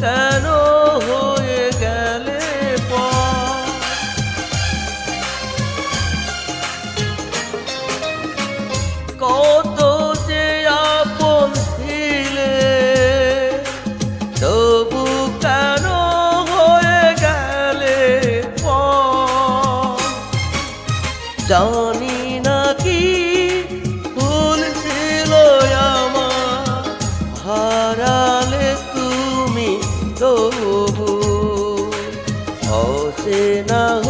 কেন হয়ে গেলে তবু কেন হয়ে গেলে জানি ছিল আমার হারা তবু হয়েছি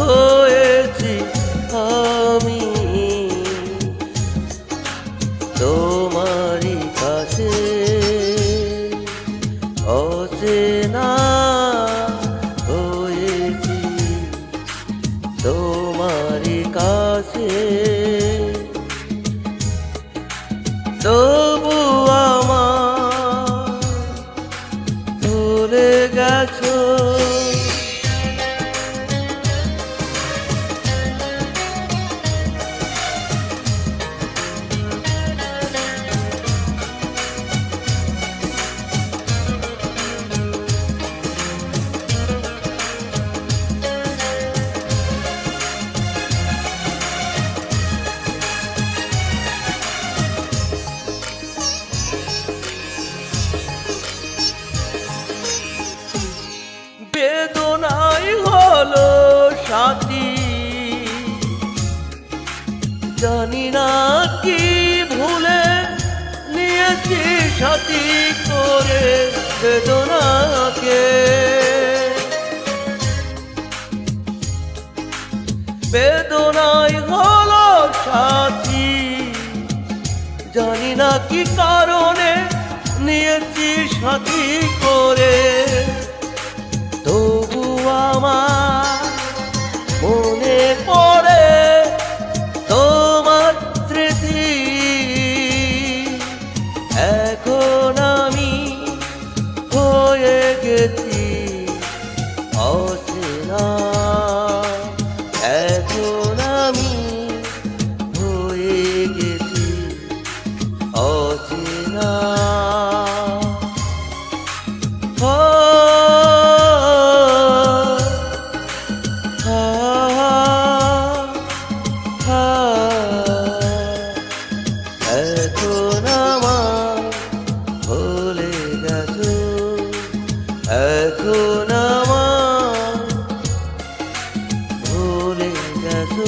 জানি না কি ভুলে নিয়েছি সাথী করে বেদনাকে। বেদনাই হলো সাথী, জানি না কি কারণে নিয়েছি সাথী করে। গেছি অচেনা। এখন আমি হয়ে গেছি অচেনা। এখন আমার এত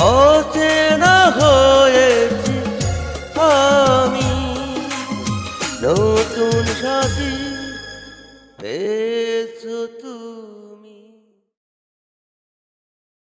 অচেনা হয়েছি আমি। নতুন সাথী পেয়েছ তুমি।